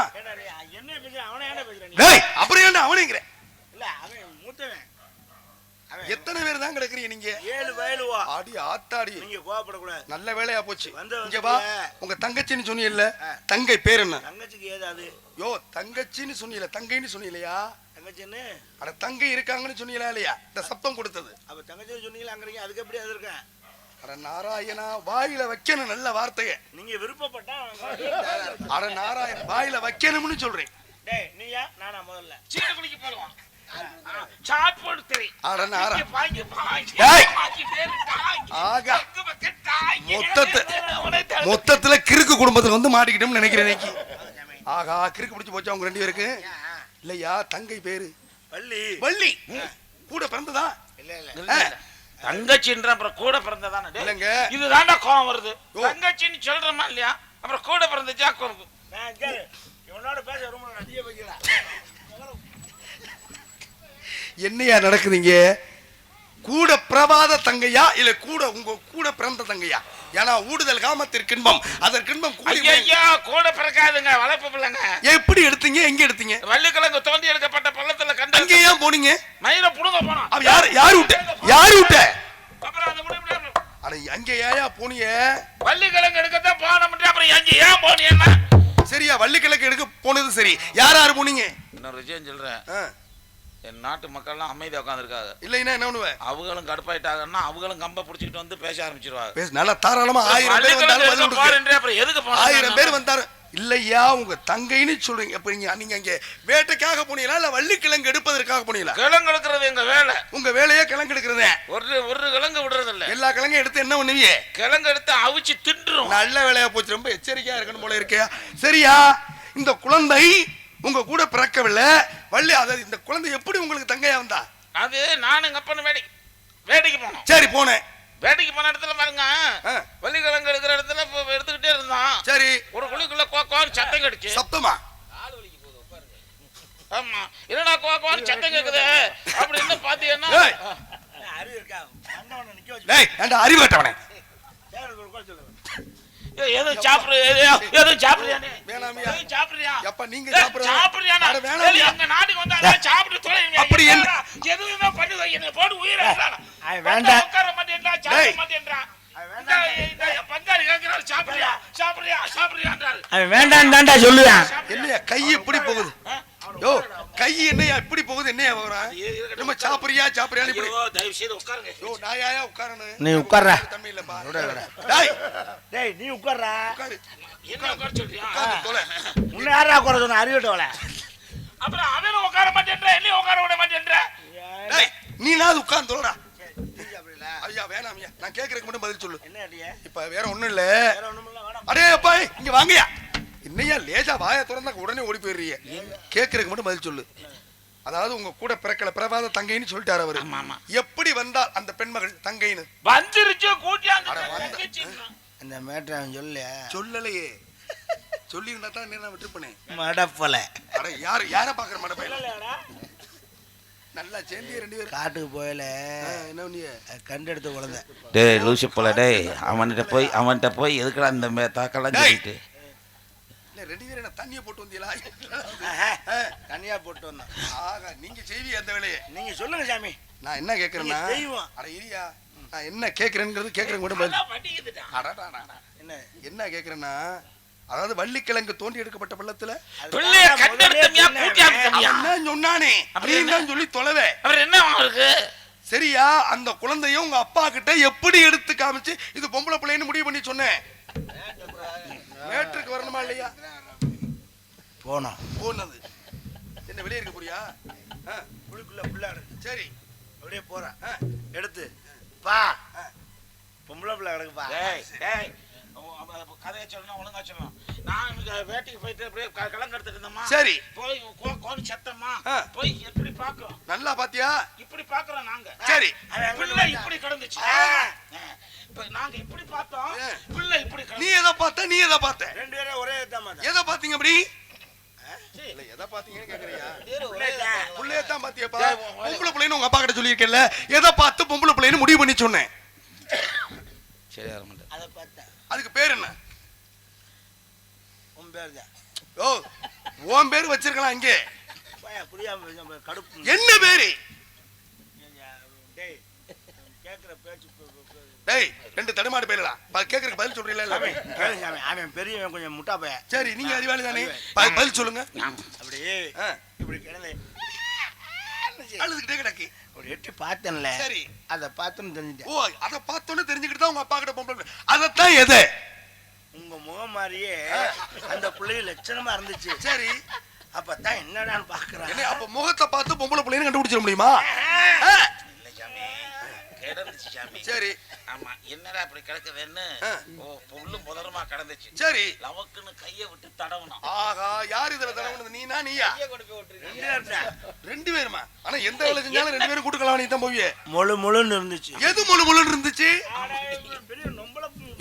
B: என்ன அவனை என்ன பேசுற நீ?
A: டேய் அப்புறம் ஏன்டா அவனுங்கிற?
B: இல்ல அவன் மூத்தவன். அவன்
A: எத்தனை பேர் தான் கிடக்குறீங்க நீங்க?
B: ஏழு வயலுவா
A: ஆடி ஆத்தாடி.
B: நீங்க கோவப்படக்கூடாது.
A: நல்ல வேலையா போச்சு. இங்க வா. உங்க தங்கச்சின்னு சொன்னீங்கல்ல. தங்கை பேர் என்ன?
B: தங்கச்சிக்கு ஏது அது?
A: யோ தங்கச்சின்னு சொன்னீல தங்கைன்னு சொன்னீலையா
B: தங்கச்சின்னு?
A: அட தங்கை இருக்காங்கன்னு சொன்னீங்களா இல்லையா? இந்த சப்தம் கொடுத்தது.
B: அப்ப தங்கச்சி சொன்னீங்களா? அங்க அதுக்கு எப்படி அது இருக்கேன்
A: அட நாராயணா வாயில வைக்கணும் நல்ல வார்த்தைய.
B: நீங்க விருப்பப்பட்டா
A: அட நாராயண வாயில வைக்கணும்னு சொல்றேன்.
B: டேய் நீயா? நானா முதல்ல.
C: சீட்டு குளிக்க போடுவான் அவனை தள்ளு.
A: மொத்தத்துல கிறுக்கு குடும்பத்துல வந்து மாட்டிக்கிட்டோம்னு நினைக்கிறேன் ஆகா கிறுக்கு பிடிச்சு போச்சு அவங்க ரெண்டு பேருக்கு? இல்லையா தங்கை பேரு?
B: பள்ளி
A: வள்ளி. கூட பிறந்ததா?
B: இல்ல இல்ல.
C: இல்ல, இல்ல. தங்கச்சின்ற அப்புறம் கூட பிறந்ததானே.
A: இல்லைங்க.
C: இதுதான்டா கோவம் வருது. தங்கச்சின்னு சொல்றமா இல்லையா? அப்புறம் கூட பிறந்த ஜாக்கு இருக்கும்
B: நான் கேளு இவனோட பேச ரொம்ப நதிய வைக்கல.
A: என்னையா நடக்குதுங்க? கூட பிரபாத தங்கையா இல்ல கூட உங்க கூட பிறந்த தங்கையா? ஏன்னா ஊடுதல் காமத்திற்கின்பம் அதற்கின்பம் கூடி
C: ஐயா கூட பிறக்காதுங்க வளர்ப்பு பிள்ளைங்க.
A: எப்படி எடுத்தீங்க? எங்க எடுத்தீங்க?
C: வள்ளிக்கிழங்கு தோண்டி எடுக்கப்பட்ட பள்ளத்துல கண்ட
A: அங்க ஏன் போனீங்க?
C: மயிரை புடுங்க போனோம்.
A: அவ யாரு யாரு விட்ட? யாரு விட்ட? அட அங்க ஏயா போனீங்க?
C: வள்ளிக்கிழங்கு எடுக்கத்தான் போனோம் அப்புறம் எங்க ஏன் போனீங்கன்னா
A: சரியா வள்ளிக்கிழக்கு எடுக்க போனது சரி. யார் யாரு போனீங்க?
C: இன்னொரு விஷயம் சொல்றேன்.
A: ஆ,
C: என் நாட்டு மக்கள்லாம் அமைதியா உட்காந்துருக்காங்க
A: இல்லைன்னா என்ன பண்ணுவ?
C: அவங்களும் கடுப்பாயிட்டாங்கன்னா அவங்களும் கம்ப புடிச்சிட்டு வந்து பேச ஆரம்பிச்சிருவாங்க.
A: பேசு நல்லா தாராளமா ஆயிரம் பேர் வந்தாலும்
C: அப்புறம் எதுக்கு
A: ஆயிரம் பேர் வந்தாரு இல்லையா உங்க தங்கைன்னு சொல்றீங்க. அப்ப நீங்க நீங்க அங்க வேட்டைக்காக போனீங்களா இல்ல வள்ளிக்கிழங்கு எடுப்பதற்காக போனீங்களா?
C: கிழங்கு எடுக்கிறது எங்க வேலை.
A: உங்க வேலையே கிழங்கு எடுக்கிறதே.
C: ஒரு ஒரு கிழங்கு விடுறது இல்ல
A: எல்லா கிழங்கும் எடுத்து என்ன பண்ணுவீங்க?
C: கிழங்கு எடுத்து அவிச்சு தின்றுரும்
A: நல்ல வேலையா போச்சு. ரொம்ப எச்சரிக்கையா இருக்கணும் போல இருக்கே. சரியா? இந்த குழந்தை உங்க கூட பிறக்கவில்லை. வள்ளி அதாவது இந்த குழந்தை எப்படி உங்களுக்கு தங்கையா வந்தா?
C: அது நானும் எங்க அப்பனும் வேடிக்கை வேட்டைக்கு போனோம்.
A: சரி போனேன்.
C: வேட்டைக்கு போன இடத்துல பாருங்க.
A: ஆ,
C: வள்ளிக்கிழங்கு எடுக்கிற இடத்துல எடுத்துக்கிட்டே இருந்தான்.
A: சரி.
C: ஒரு குழிக்குள்ள கோக்குவான்னு சத்தம் கடிச்சு
A: சப்தமா
C: ஆமா. என்னடா கோக்குவான்னு சத்தம் கேக்குது? அப்படின்னு பாத்தீங்கன்னா
A: ஏய்.
B: அறிவு இருக்கா? வந்தவனை நிக்க வச்சு
A: டேய் ஏன்டா அறிவாட்டவனே
B: தேவனுக்கு ஒரு கோல் சொல்லு
C: ஏய், எதுவும் சாப்பிடு எதுவும் எதுவும் சாப்பிடுறியானே
A: வேணாமியா
C: எதுவும் சாப்பிடுறியா
A: எப்ப நீங்க
C: சாப்பிடுறியானா?
A: அட வேணாமியா
C: எங்க நாட்டுக்கு வந்தா சாப்பிட்டு தொலைங்க.
A: அப்படி என்ன?
C: எதுவுமே பண்ணுது, என்னை போட்டு உயிரை
B: வேண்டாம்.
C: உட்கார மாட்டேன்றா, சாப்பிட. மாட்டேன்றா. சாப்பிடுறியா, சாப்பிடுறியா,
B: வேண்டாம் தாண்டா சொல்லுவேன்
A: என்னையா கை இப்படி போகுது? யோ கை என்னையா இப்படி போகுது என்னையா வரும் நம்ம சாப்பிடுறியா சாப்பிடுறியா இப்படி
C: தயவு செய்து உட்காருங்க.
A: யோ நாயாயா உட்காரணும்
B: நீ உட்கார்றா.
A: தம்பி டேய்
B: டேய் நீ உட்கார்றா.
A: உட்காரு
C: என்ன உட்கார. சொல்றியா?
A: உட்காரு
B: உன்னை யாரா குறை சொன்ன? அறிவிட்டவள
C: அப்புறம் அவனும் உட்கார மாட்டேன்ற, உட்கார விட மாட்டேன்ற.
A: டேய் நீனாவது உட்கார்ந்து தொலைடா ஐயா வேணாமியா? நான் கேக்குறதுக்கு மட்டும் பதில் சொல்லு.
B: என்ன அடிய?
A: இப்ப வேற ஒண்ணும் இல்ல.
B: வேற ஒண்ணுமில்ல வேணாம்
A: அடே அப்பா இங்க வாங்கயா என்னையா லேசா வாயை திறந்தா உடனே ஓடி போயிடுறீங்க. கேக்குறதுக்கு மட்டும் பதில் சொல்லு. அதாவது உங்க கூட பிறக்கல பிரபாத தங்கைன்னு சொல்லிட்டாரு அவரு. எப்படி வந்தால் அந்த பெண்மகள் தங்கைன்னு?
C: வந்துருச்சு கூட்டியாந்து.
B: இந்த மேட்டர் அவன் சொல்லு
A: சொல்லலையே. சொல்லி இருந்தா தான் நான் விட்டுருப்பனே.
B: மடப்பலை.
A: அட யாரு யார பாக்குற மடப்பையில நல்லா சேர்ந்து ரெண்டு பேரும்.
B: காட்டுக்கு போயல
A: என்ன பண்ணீங்க
B: கண்டெடுத்த குழந்தை.
C: டேய் லூசி போல டேய் அவன்கிட்ட போய் அவன்கிட்ட போய் எதுக்குடா இந்த மே- தாக்கெல்லாம். சொல்லிட்டு?
A: இல்ல ரெண்டு பேரும் என்ன தண்ணியை போட்டு வந்தீங்களா?
B: தனியா போட்டு வந்தோம்.
A: ஆகா நீங்க செய்வி அந்த வேலையை.
B: நீங்க சொல்லுங்க சாமி.
A: நான் என்ன
B: தெய்வம்.
A: அட இரியா நான் என்ன கேக்குறேங்கிறது கேக்குறேன் கூட.
B: என்ன?
A: என்ன கேக்குறேன்னா அதாவது வள்ளிக்கிழங்கு தோண்டி எடுக்கப்பட்ட பள்ளத்துல சொன்னானே. அப்படின்னு தான் சொல்லி தொலைவே.
C: அவர் என்ன அவருக்கு
A: சரியா அந்த குழந்தையும் உங்க அப்பா கிட்ட எப்படி எடுத்து காமிச்சு இது பொம்பளை பிள்ளைன்னு முடிவு பண்ணி சொன்னேன். மேட்ருக்கு வரணுமா இல்லையா?
B: போனோம்
A: போனது. என்ன வெளியே இருக்க போறியா? ஆ,
B: உள்ளுக்குள்ள புள்ள கிடக்கு
A: சரி.
B: அப்படியே போறேன் எடுத்து. பா. பொம்பளை பிள்ளை கிடக்குப்பா.
C: கதையை சொல்லணும் ஒழுங்கா சொல்லணும். நான் இங்க வேட்டைக்கு போயிட்டு அப்படியே க- கிழங்கு எடுத்துட்டு இருந்தோமா
A: சரி.
C: போய் கோ- கோழி சத்தமா. போய் எப்படி பாக்குறோம்
A: நல்லா பாத்தியா?
C: இப்படி பாக்குறோம் நாங்க.
A: சரி.
C: இப்படி கிடந்துச்சு. இப்ப நாங்க இப்படி பார்த்தோம்
A: ஆ.
C: பிள்ளை இப்படி
A: நீ எதை பார்த்த நீ எதை பார்த்த
B: ரெண்டு பேரும் ஒரே
A: எதை பாத்தீங்க அப்படி எதை பாத்தீங்கன்னு கேக்குறியா. புள்ளைய தான் பாத்தியப்பா
C: டேய், உன்
A: பொம்பளை பிள்ளைன்னு உங்க அப்பா கிட்ட சொல்லியிருக்கேன்ல எதை பார்த்து பொம்பளை பிள்ளைன்னு முடிவு பண்ணி சொன்னேன்
C: சரி
B: அதை பார்த்தேன்
A: அதுக்கு பேர் என்ன
B: உன் பேர் தான்
A: ஓ உன் பேர் வச்சிருக்கலாம் இங்கே என்ன பேரு
B: டேய் கேட்குற பேச்சு
A: டேய் ரெண்டு தடுமாடு பேருடா கேக்குறதுக்கு பதில் சொல்றீங்களா எல்லாமே?
B: அவன் பெரியவன் கொஞ்சம் முட்டா பையன்.
A: சரி நீங்க அறிவாளி தானே? பதில் சொல்லுங்க.
B: அப்படியே இப்படி கிடந்து.
A: அழுதுகிட்டே கிடக்கு.
B: ஒரு எட்டி பார்த்தேன்ல.
A: சரி.
B: அதை பார்த்துன்னு தெரிஞ்சுட்டேன்.
A: ஓ அத பார்த்தோன்னே தெரிஞ்சுக்கிட்டு தான் உங்க அப்பா கிட்ட பொம்பளை. அதத்தான் எது?
B: உங்க முகம் மாதிரியே அந்த பிள்ளைய லட்சணமா இருந்துச்சு.
A: சரி.
B: அப்பதான் என்னடான்னு பாக்குறேன்.
A: என்ன அப்ப முகத்தை பார்த்து பொம்பளை பிள்ளைன்னு கண்டுபிடிச்சிட முடியுமா? சரி.
C: ஆமா என்னடா இப்படி கிடக்குதுன்னு?
A: ஆ.
C: ஓ புல்லும் புதருமா கிடந்துச்சு.
A: சரி.
C: லவக்குன்னு கைய விட்டு தடவணும்
A: ஆகா யார் இதுல தடவுனது? நீனா நீயா?
B: ரெண்டு பேரும். தான்.
A: ரெண்டு பேருமா? ஆனா எந்த வேலை செஞ்சாலும் ரெண்டு பேரும் கூட்டுக்கலாம் நீ தான் போவியே.
B: முழு முழுன்னு இருந்துச்சு.
A: எது முழு முழுன்னு இருந்துச்சு?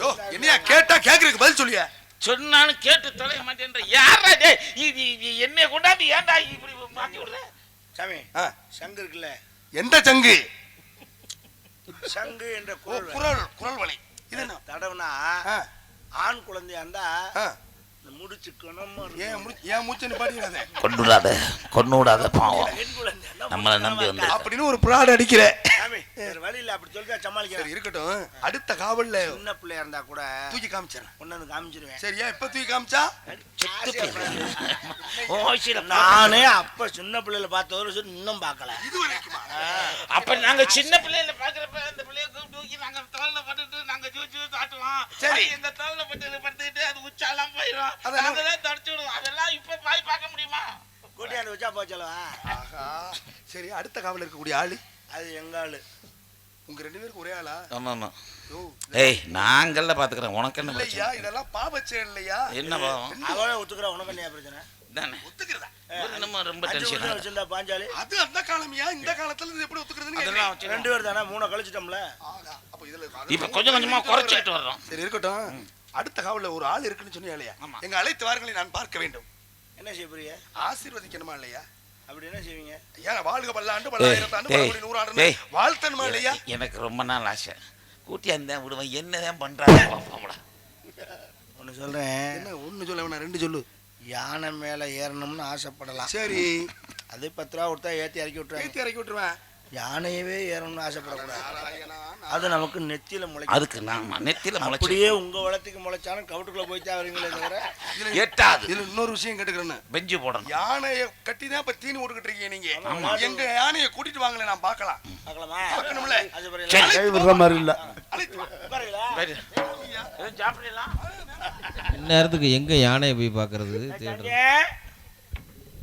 A: யோ என்னையா கேட்டா கேக்குறதுக்கு பதில் சொல்லியா?
C: சொன்னான்னு கேட்டு தொலைய மாட்டேன்ற. யாரா டேய் இது என்னைய கொண்டாந்து ஏன்டா இப்படி மாட்டி விடுற?
B: சாமி
A: ஆ,
B: சங்கு இருக்குல்ல
A: எந்த சங்கு?
B: சங்கு என்ற குரல்
A: குரல் குரல் வலை இது
B: தடவுனா ஆண் குழந்தையா இருந்தா
C: கொண்டுடாத கொண்டுடாத பாவம். நம்மளை நம்பி வந்து
A: அப்படின்னு ஒரு பிராடு அடிக்கிற.
B: சாமி வேற வழி இல்ல அப்படி சொல்லிட்டா
A: சரி
B: சமாளிக்கிறேன்
A: இருக்கட்டும். அடுத்த காவல்ல
B: சின்ன பிள்ளையா இருந்தா கூட
A: தூக்கி
B: கொண்டு வந்து காமிச்சிருவேன்.
A: சரியா? இப்ப தூக்கி காமிச்சா?
B: நானே அப்ப சின்ன பிள்ளைல பார்த்த ஒரு விஷயம் இன்னும் பார்க்கல.
A: இது வரைக்குமா
C: அப்ப நாங்க சின்ன பிள்ளைல பாக்குறப்ப அந்த பிள்ளைய தூக்கி நாங்க தோல்ல பட்டுட்டு நாங்க ஜூச்சு தாட்டுவோம்
A: சரி.
C: இந்த தோல்ல பட்டு படுத்துக்கிட்டு அது உச்சாலாம் போயிடும் அதெல்லாம் விடுவோம் அதெல்லாம் இப்ப பாய் பார்க்க முடியுமா?
B: கூட்டியாண்டு வச்சா போச்சலவா
A: ஆஹா. சரி அடுத்த காவல் இருக்கக்கூடிய ஆளு?
B: அது எங்க ஆளு?
A: உங்க ரெண்டு பேருக்கு ஒரே ஆளா?
C: ஆமா ஆமா. ஏய் நாங்கள்ல பாத்துக்கிறேன். உனக்கு என்ன
A: இல்லையா?
C: பிரச்சனை?
A: இதெல்லாம் பாவச்சே இல்லையா?
C: என்ன பாவம்?
B: அவளே ஒத்துக்கிறா உனக்கு என்ன பிரச்சனை?
C: தானே
A: ஒத்துக்கிறதா?
C: ஒரு நம்ம ரொம்ப டென்ஷன்
B: வருஷம் வச்சிருந்தா பாஞ்சாலி
A: அது அந்த காலமியா? இந்த காலத்துல இது எப்படி ஒத்துக்கிறதுன்னு
C: அதெல்லாம்
B: ரெண்டு பேர் தானே மூணை கழிச்சிட்டோம்ல.
A: அப்ப இதுல
C: இப்ப கொஞ்சம் கொஞ்சமா குறைச்சிக்கிட்டு வர்றோம்.
A: சரி இருக்கட்டும். அடுத்த காவல்ல ஒரு ஆள் இருக்குன்னு சொன்னியா இல்லையா?
C: ஆமா.
A: எங்க அழைத்து வாருங்களை நான் பார்க்க வேண்டும்.
B: என்ன செய்ய போறீங்க?
A: ஆசீர்வதிக்கணுமா இல்லையா?
B: அப்படி என்ன செய்வீங்க?
A: ஏன் வாழ்க பல்லாண்டு பல்லாயிரத்தாண்டு
C: டேய்,
A: பல நூறாண்டு
C: டேய்.
A: வாழ்த்தணுமா இல்லையா?
C: எனக்கு ரொம்ப நாள் ஆசை. கூட்டி அந்த விடுவேன் என்னதான் பண்றாங்க பாப்போம்டா
B: ஒன்று சொல்றேன்.
A: என்ன ஒண்ணு சொல்ல வேணாம் ரெண்டு சொல்லு.
B: யானை மேல ஏறணும்னு ஆசைப்படலாம்.
A: சரி.
B: அது பத்து ரூபா கொடுத்தா ஏத்தி இறக்கி விட்டுருவாங்க.
A: ஏத்தி இறக்கி விட்டுருவேன்.
B: யானையவே ஏறணும்னு ஆசைப்படக்கூடாது. அது நமக்கு நெத்தியில முளைக்கும்.
C: அதுக்கு நாம நெத்தில முளைச்சு
B: அப்படியே உங்க வளத்துக்கு முளைச்சாலும் கவுட்டுக்குள்ள போய் தான் வரீங்களே தவிர
C: எட்டாது.
A: இதுல இன்னொரு விஷயம் கேட்டுக்கிறேன்னு.
C: பெஞ்சு போடணும்.
A: யானைய கட்டி தான் இப்ப தீனி போட்டுக்கிட்டு இருக்கீங்க நீங்க. எங்க யானைய கூட்டிட்டு வாங்களே நான் பார்க்கலாம்.
B: பார்க்கலாமா?
A: பார்க்கணும்ல?
B: அது விடுற மாதிரி இல்ல.
D: இந்நேரத்துக்கு எங்க யானையை போய் பார்க்கறது? தேடுறது